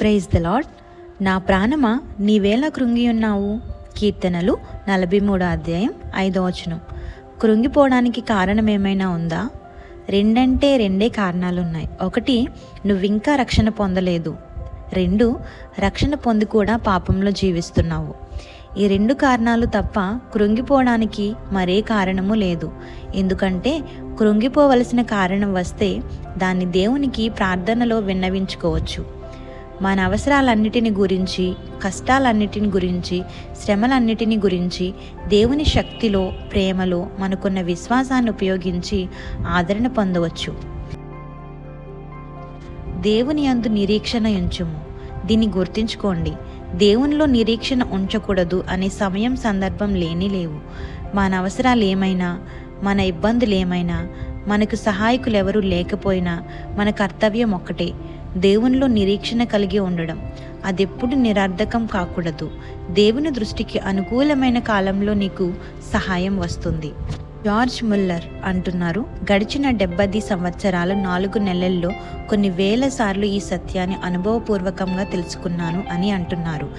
Praise the lord నా ప్రాణమా నీవేలా కృంగి ఉన్నావు కీర్తనలు నలభై మూడో అధ్యాయం ఐదో వచనం. కృంగిపోవడానికి కారణం ఏమైనా ఉందా? రెండంటే రెండే కారణాలు ఉన్నాయి ఒకటి నువ్వింకా రక్షణ పొందలేదు. రెండు రక్షణ పొంది కూడా పాపంలో జీవిస్తున్నావు. ఈ రెండు కారణాలు తప్ప కృంగిపోవడానికి మరే కారణము లేదు. ఎందుకంటే కృంగిపోవలసిన కారణం వస్తే దాన్ని దేవునికి ప్రార్థనలో విన్నవించుకోవచ్చు. మన అవసరాలన్నిటిని గురించి కష్టాలన్నిటిని గురించి శ్రమలన్నిటిని గురించి దేవుని శక్తిలో ప్రేమలో మనకున్న విశ్వాసాన్ని ఉపయోగించి ఆదరణ పొందవచ్చు. దేవుని అందు నిరీక్షణ ఉంచుము. దీన్ని గుర్తుంచుకోండి. దేవునిలో నిరీక్షణ ఉంచకూడదు అనే సమయం సందర్భం లేని లేవు. మన అవసరాలు ఏమైనా మన ఇబ్బందులు ఏమైనా మనకు సహాయకులు ఎవరూ లేకపోయినా మన కర్తవ్యం ఒక్కటే. దేవునిలో నిరీక్షణ కలిగి ఉండడం. అదెప్పుడు నిరర్ధకం కాకూడదు. దేవుని దృష్టికి అనుకూలమైన కాలంలో నీకు సహాయం వస్తుంది. జార్జ్ ముల్లర్ అంటున్నారు. గడిచిన డెబ్బది సంవత్సరాల నాలుగు నెలల్లో కొన్ని వేల సార్లు ఈ సత్యాన్ని అనుభవపూర్వకంగా తెలుసుకున్నాను అని అంటున్నారు.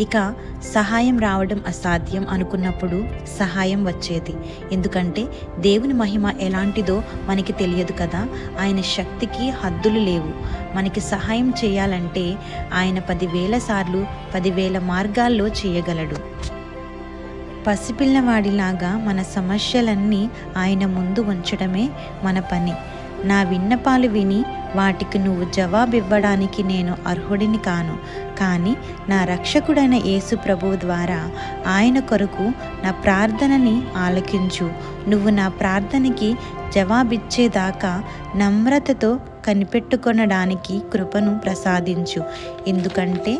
ఇక సహాయం రావడం అసాధ్యం అనుకున్నప్పుడు సహాయం వచ్చేది. ఎందుకంటే దేవుని మహిమ ఎలాంటిదో మనకి తెలియదు కదా. ఆయన శక్తికి హద్దులు లేవు. మనకి సహాయం చేయాలంటే ఆయన పదివేల సార్లు పదివేల మార్గాల్లో చేయగలడు. పసిపిల్లవాడిలాగా మన సమస్యలన్నీ ఆయన ముందు ఉంచడమే మన పని. నా విన్నపాలు విని వాటికి నువ్వు జవాబివ్వడానికి నేను అర్హుడిని కాను. కానీ నా రక్షకుడైన యేసు ప్రభువు ద్వారా ఆయన కొరకు నా ప్రార్థనని ఆలకించు. నువ్వు నా ప్రార్థనకి జవాబిచ్చేదాకా నమ్రతతో కనిపెట్టుకొనడానికి కృపను ప్రసాదించు. ఎందుకంటే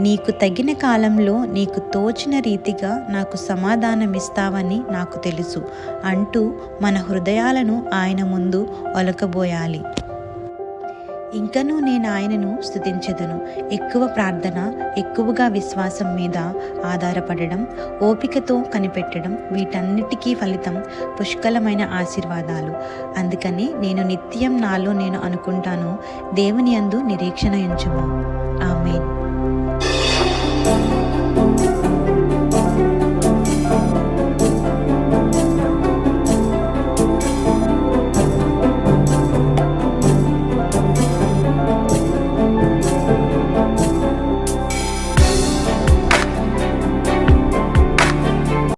నీకు తగిన కాలంలో నీకు తోచిన రీతిగా నాకు సమాధానమిస్తావని నాకు తెలుసు అంటూ మన హృదయాలను ఆయన ముందు ఒలకబోయాలి. ఇంకనూ నేను ఆయనను స్థుతించెదను ఎక్కువ ప్రార్థన ఎక్కువగా విశ్వాసం మీద ఆధారపడడం ఓపికతో కనిపెట్టడం వీటన్నిటికీ ఫలితం పుష్కలమైన ఆశీర్వాదాలు. అందుకని నేను నిత్యం నాలో నేను అనుకుంటాను దేవుని యందు నిరీక్షణ ఉంచుము.